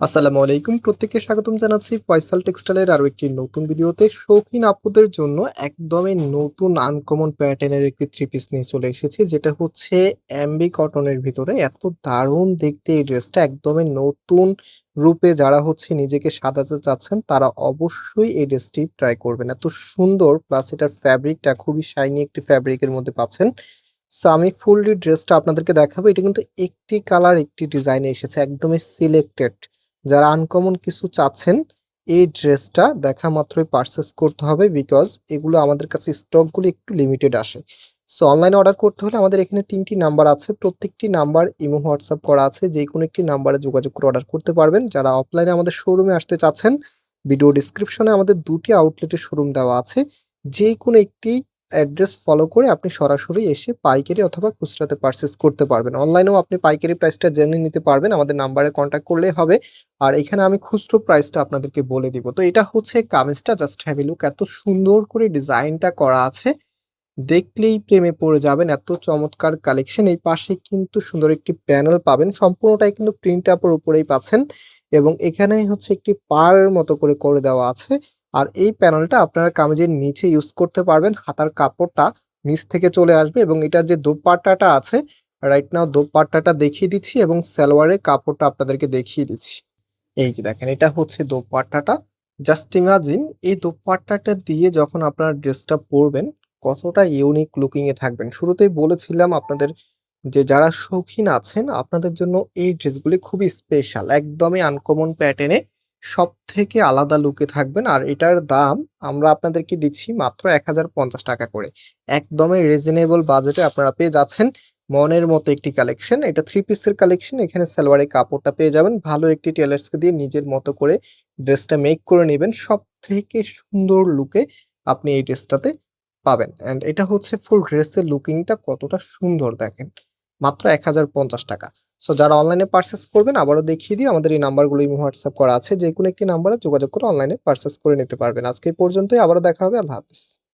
আসসালামু আলাইকুম। প্রত্যেককে স্বাগতম জানাচ্ছি ফয়সাল টেক্সটাইলের আরও একটি নতুন ভিডিওতে। শৌখিন আপুদের জন্য একদমই নতুন আনকমন প্যাটার্নের একটি থ্রি পিস নিয়ে চলে এসেছি, যেটা হচ্ছে এমবি কটনের ভিতরে। এত দারুণ দেখতে এই ড্রেসটা একদমই নতুন রূপে যারা হচ্ছে নিজেকে সাজাতে চাচ্ছেন, তারা অবশ্যই এই ড্রেসটি ট্রাই করবেন। এত সুন্দর প্লাস এটার ফ্যাব্রিকটা খুবই শাইনি একটি ফ্যাব্রিকের মধ্যে পাচ্ছেন। সো আমি ফুললি ড্রেসটা আপনাদেরকে দেখাবো। এটা কিন্তু একটি কালার একটি ডিজাইনে এসেছে, একদমই সিলেক্টেড যারা আনকমন কিছু চাচ্ছেন, এই ড্রেসটা দেখা মাত্রই পারচেস করতে হবে বিকজ এগুলো আমাদের কাছে স্টকগুলো একটু লিমিটেড আসে। সো অনলাইনে অর্ডার করতে হলে আমাদের এখানে তিনটি নাম্বার আছে। প্রত্যেকটি নাম্বার ইমো, হোয়াটসঅ্যাপ করা আছে। যে কোনো একটি নাম্বারে যোগাযোগ করে অর্ডার করতে পারবেন। যারা অফলাইনে আমাদের শোরুমে আসতে চাচ্ছেন ভিডিও ডিসক্রিপশনে আমাদের দুটি আউটলেটের শোরুম দেওয়া আছে। যে কোনো একটি অ্যাড্রেস ফলো করে আপনি সরাসরি এসে পাইকারি অথবা খুচরাতে পারচেস করতে পারবেন। অনলাইনেও আপনি পাইকারি প্রাইসটা জেনে নিতে পারবেন, আমাদের নাম্বারে কন্ট্যাক্ট করলেই হবে। আর এখানে আমি খুচরো প্রাইসটা আপনাদেরকে বলে দিব। তো এটা হচ্ছে কামিজটা জাস্ট হ্যাভ লুক এত সুন্দর করে ডিজাইনটা করা আছে। দেখলেই প্রেমে পড়ে যাবেন। এত চমৎকার কালেকশন এই পাশে কিন্তু সুন্দর একটি প্যানেল পাবেন। সম্পূর্ণটাই কিন্তু প্রিন্ট আপের উপরেই পাচ্ছেন। এবং এখানে হচ্ছে একটি পার মতো করে করে দেওয়া আছে। আর এই প্যানেলটা আপনারা কামিজের নিচে ইউজ করতে পারবেন। হাতার কাপড়টা নিচ থেকে চলে আসবে এবং এটার যে দোপাট্টাটা আছে রাইট নাও দোপাট্টাটা দেখিয়ে দিচ্ছি এবং সালোয়ারের কাপড়টা আপনাদেরকে দেখিয়ে দিচ্ছি। এই যে দেখেন, এটা হচ্ছে দোপাট্টাটা। জাস্ট ইমাজিন এই দোপাট্টাটা দিয়ে যখন আপনারা ড্রেসটা পরবেন, কতটা ইউনিক লুকিং এ থাকবেন। শুরুতেই বলেছিলাম আপনাদের যে যারা শৌখিন আছেন, আপনাদের জন্য এই ড্রেসগুলি খুবই স্পেশাল একদমই আনকমন প্যাটার্নে সব থেকে আলাদা লুকে থাকবেন। আর এটার দাম আমরা আপনাদেরকে দিচ্ছি মাত্র এক হাজার পঞ্চাশ টাকা করে। একদমই রিজনেবল বাজেটে আপনারা পেয়ে যাচ্ছেন। মনের মতো একটি কালেকশন এটা থ্রি পিসের কালেকশন এখানে সালোয়ারের কাপড়টা পেয়ে যাবেন। ভালো একটি টেলার্সকে দিয়ে নিজের মতো করে ড্রেসটা মেক করে নেবেন। সব থেকে সুন্দর লুকে আপনি এই ড্রেসটাতে পাবেন। অ্যান্ড এটা হচ্ছে ফুল ড্রেসের লুকিংটা কতটা সুন্দর দেখেন। মাত্র এক হাজার পঞ্চাশ টাকা। সো যারা অনলাইনে পার্সেস করবেন, আবারও দেখিয়ে দিই, আমাদের এই নাম্বারগুলো হোয়াটসঅ্যাপ করা আছে যে কোনো একটি নাম্বারে যোগাযোগ করে অনলাইনে পার্সেস করে নিতে পারবেন। আজকে এই পর্যন্তই, আবারও দেখা হবে, আল্লাহ হাফিজ।